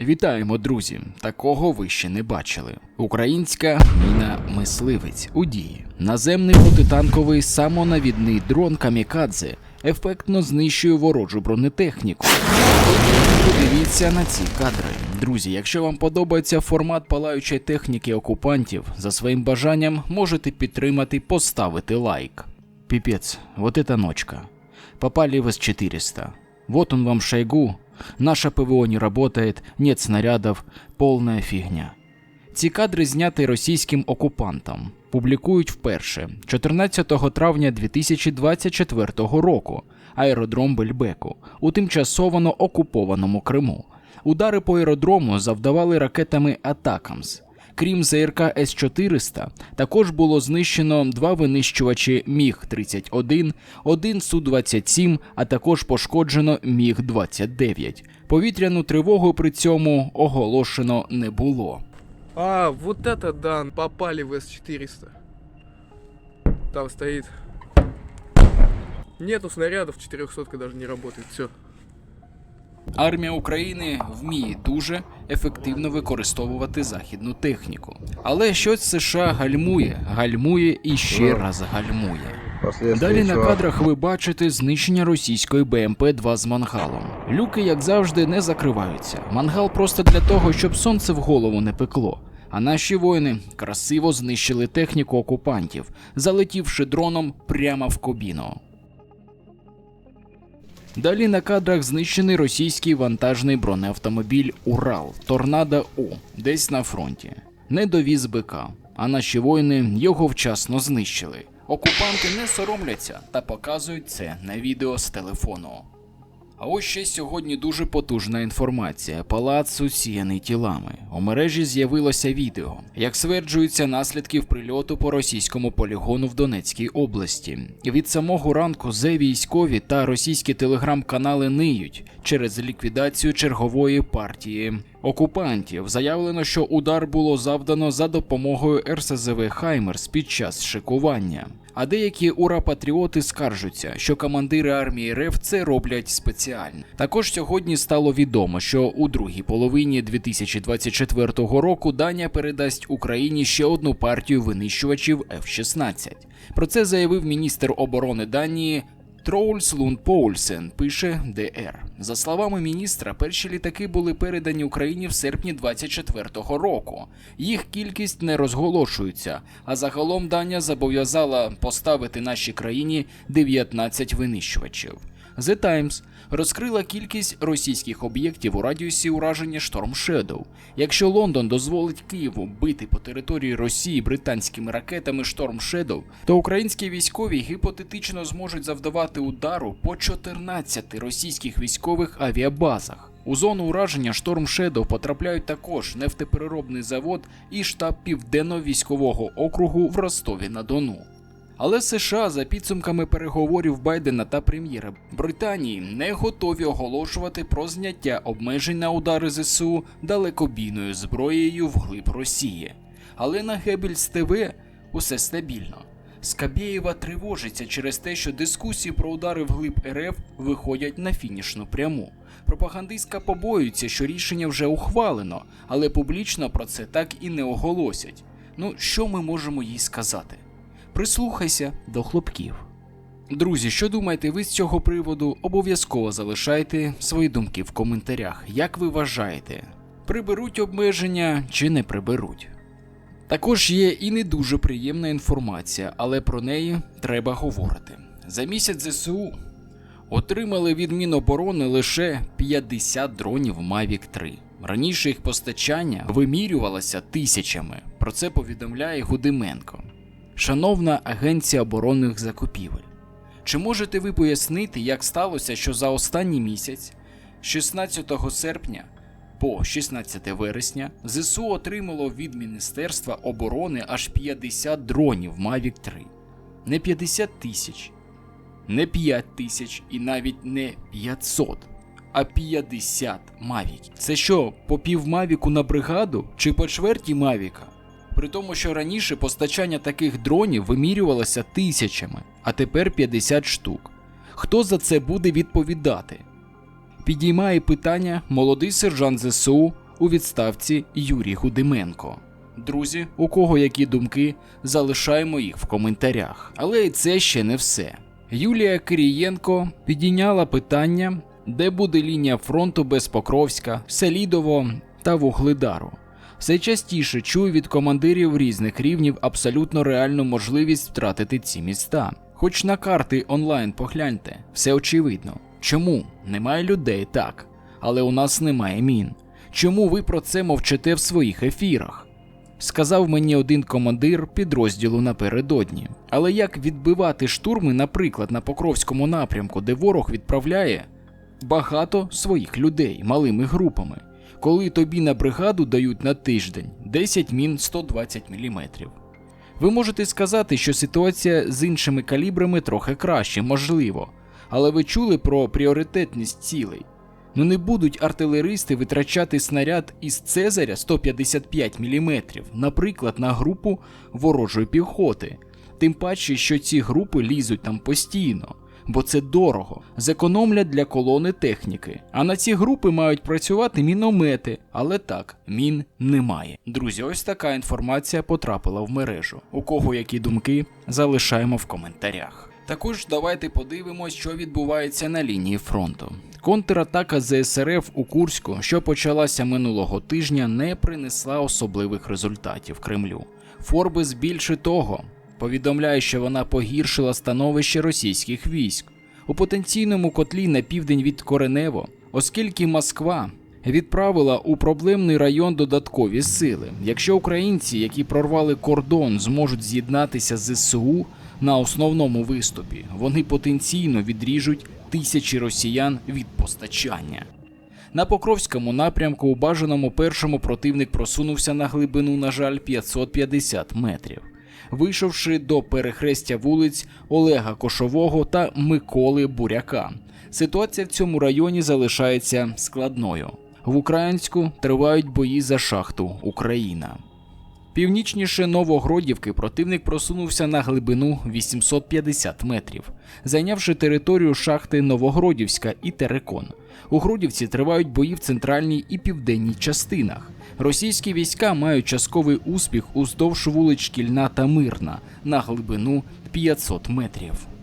Вітаємо, друзі! Такого ви ще не бачили. Українська міна мисливець у дії. Наземний протитанковий самонавідний дрон Камікадзе ефектно знищує ворожу бронетехніку. Подивіться на ці кадри. Друзі, якщо вам подобається формат палаючої техніки окупантів, за своїм бажанням можете підтримати, поставити лайк. Пипец, вот это ночка. Попали в С-400. Вот он вам Шойгу. Наше ПВО не работает, нет снарядов, полная фігня. Ці кадри зняті російським окупантом. Публікують вперше 14 травня 2024 року. Аеродром Бельбеку у тимчасово окупованому Криму. Удари по аеродрому завдавали ракетами Атакамс. Крім ЗРК С-400, також було знищено два винищувачі Міг-31, один Су-27, а також пошкоджено Міг-29. Повітряну тривогу при цьому оголошено не було. А, вот это да, попали в С-400. Там стоит. Нету снарядов, 400 даже не работает, все. Армія України вміє дуже ефективно використовувати західну техніку. Але щось США гальмує, гальмує і ще раз гальмує. Далі на кадрах ви бачите знищення російської БМП-2 з мангалом. Люки, як завжди, не закриваються. Мангал просто для того, щоб сонце в голову не пекло. А наші воїни красиво знищили техніку окупантів, залетівши дроном прямо в кабіну. Далі на кадрах знищений російський вантажний бронеавтомобіль Урал Торнадо У десь на фронті. Не довіз БК, а наші воїни його вчасно знищили. Окупанти не соромляться та показують це на відео з телефону. А ось ще сьогодні дуже потужна інформація. Палац усіяний тілами. У мережі з'явилося відео, як стверджуються наслідків прильоту по російському полігону в Донецькій області. Від самого ранку зе військові та російські телеграм-канали ниють через ліквідацію чергової партії окупантів. Заявлено, що удар було завдано за допомогою РСЗВ Хаймерс під час шикування. А деякі ура-патріоти скаржуться, що командири армії РФ це роблять спеціально. Також сьогодні стало відомо, що у другій половині 2024 року Данія передасть Україні ще одну партію винищувачів F-16. Про це заявив міністр оборони Данії Троульс Лун Поульсен пише ДР. За словами міністра, перші літаки були передані Україні в серпні 24-го року. Їх кількість не розголошується, а загалом дання зобов'язала поставити нашій країні 19 винищувачів. The Times розкрила кількість російських об'єктів у радіусі ураження Storm Shadow. Якщо Лондон дозволить Києву бити по території Росії британськими ракетами Storm Shadow, то українські військові гіпотетично зможуть завдавати удару по 14 російських військових авіабазах. У зону ураження Storm Shadow потрапляють також нефтепереробний завод і штаб Південного військового округу в Ростові на Дону. Але США за підсумками переговорів Байдена та прем'єра Британії не готові оголошувати про зняття обмежень на удари ЗСУ далекобійною зброєю вглиб Росії. Але на Гебельс ТВ усе стабільно. Скабєєва тривожиться через те, що дискусії про удари вглиб РФ виходять на фінішну пряму. Пропагандистка побоюється, що рішення вже ухвалено, але публічно про це так і не оголосять. Ну, що ми можемо їй сказати? Прислухайся до хлопків. Друзі, що думаєте ви з цього приводу? Обов'язково залишайте свої думки в коментарях. Як ви вважаєте, приберуть обмеження чи не приберуть? Також є і не дуже приємна інформація, але про неї треба говорити. За місяць ЗСУ отримали від Міноборони лише 50 дронів Mavic 3. Раніше їх постачання вимірювалося тисячами. Про це повідомляє Гудименко. Шановна Агенція оборонних закупівель, чи можете ви пояснити, як сталося, що за останній місяць, 16 серпня по 16 вересня, ЗСУ отримало від Міністерства оборони аж 50 дронів Mavic 3? Не 50 тисяч, не 5 тисяч і навіть не 500, а 50 Mavic. Це що, по пів Мавіку на бригаду чи по чверті Мавіка? При тому, що раніше постачання таких дронів вимірювалося тисячами, а тепер 50 штук. Хто за це буде відповідати? Підіймає питання молодий сержант ЗСУ у відставці Юрій Гудименко. Друзі, у кого які думки, залишаємо їх в коментарях. Але і це ще не все. Юлія Кирієнко підійняла питання, де буде лінія фронту без Покровська, Селідово та Вугледару. Все частіше чую від командирів різних рівнів абсолютно реальну можливість втратити ці міста. Хоч на карти онлайн погляньте, все очевидно. Чому? Немає людей так, але у нас немає мін. Чому ви про це мовчите в своїх ефірах? Сказав мені один командир підрозділу напередодні. Але як відбивати штурми, наприклад, на Покровському напрямку, де ворог відправляє багато своїх людей малими групами, коли тобі на бригаду дають на тиждень 10 мін 120 мм? Ви можете сказати, що ситуація з іншими калібрами трохи краще, можливо, але ви чули про пріоритетність цілей. Ну не будуть артилеристи витрачати снаряд із Цезаря 155 мм, наприклад, на групу ворожої піхоти. Тим паче, що ці групи лізуть там постійно, бо це дорого, зекономлять для колони техніки. А на ці групи мають працювати міномети, але так, мін немає. Друзі, ось така інформація потрапила в мережу. У кого які думки, залишаємо в коментарях. Також давайте подивимось, що відбувається на лінії фронту. Контратака ЗСРФ у Курську, що почалася минулого тижня, не принесла особливих результатів Кремлю. Форбес більше того повідомляє, що вона погіршила становище російських військ у потенційному котлі на південь від Коренево, оскільки Москва відправила у проблемний район додаткові сили. Якщо українці, які прорвали кордон, зможуть з'єднатися з ЗСУ на основному виступі, вони потенційно відріжуть тисячі росіян від постачання. На Покровському напрямку у бажаному першому противник просунувся на глибину, на жаль, 550 метрів, вийшовши до перехрестя вулиць Олега Кошового та Миколи Буряка. Ситуація в цьому районі залишається складною. В Українську тривають бої за шахту Україна. Північніше Новогродівки противник просунувся на глибину 850 метрів, зайнявши територію шахти Новогродівська і Терекон. У Гродівці тривають бої в центральній і південній частинах. Російські війська мають частковий успіх уздовж вулиць Шкільна та Мирна на глибину 500 метрів.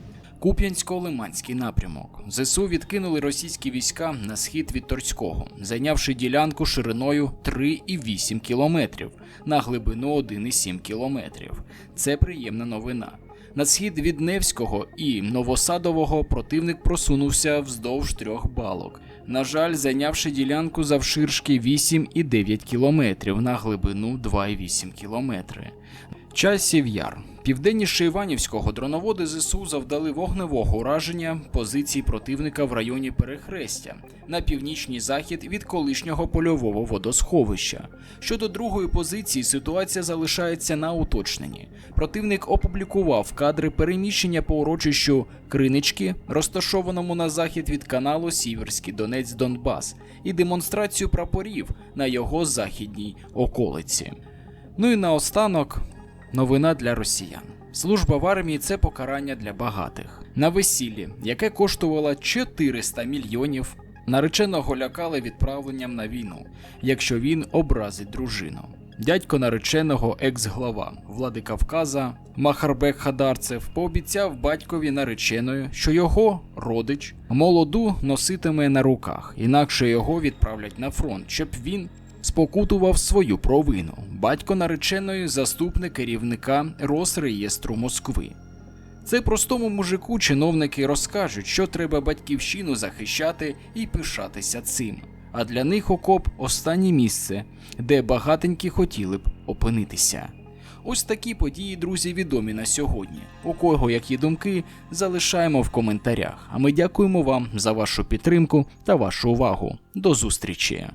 Куп'янсько-Лиманський напрямок. ЗСУ відкинули російські війська на схід від Торського, зайнявши ділянку шириною 3,8 кілометрів на глибину 1,7 кілометрів. Це приємна новина. На схід від Невського і Новосадового противник просунувся вздовж трьох балок. На жаль, зайнявши ділянку завширшки 8,9 кілометрів на глибину 2,8 кілометри. Часів Яр. Південніше Іванівського дроноводи ЗСУ завдали вогневого ураження позицій противника в районі Перехрестя на північній захід від колишнього польового водосховища. Щодо другої позиції, ситуація залишається на уточненні. Противник опублікував кадри переміщення по урочищу Кринички, розташованому на захід від каналу Сіверський Донець Донбас, і демонстрацію прапорів на його західній околиці. Ну і наостанок новина для росіян. Служба в армії це покарання для багатих. На весіллі, яке коштувало 400 мільйонів, нареченого лякали відправленням на війну, якщо він образить дружину. Дядько нареченого екс-глава влади Кавказа Махарбек Хадарцев пообіцяв батькові нареченої, що його родич молоду носитиме на руках, інакше його відправлять на фронт, щоб він спокутував свою провину. Батько нареченої заступник керівника Росреєстру Москви. Це простому мужику чиновники розкажуть, що треба батьківщину захищати і пишатися цим. А для них окоп останнє місце, де багатенькі хотіли б опинитися. Ось такі події, друзі, відомі на сьогодні. У кого які думки, залишаємо в коментарях. А ми дякуємо вам за вашу підтримку та вашу увагу. До зустрічі!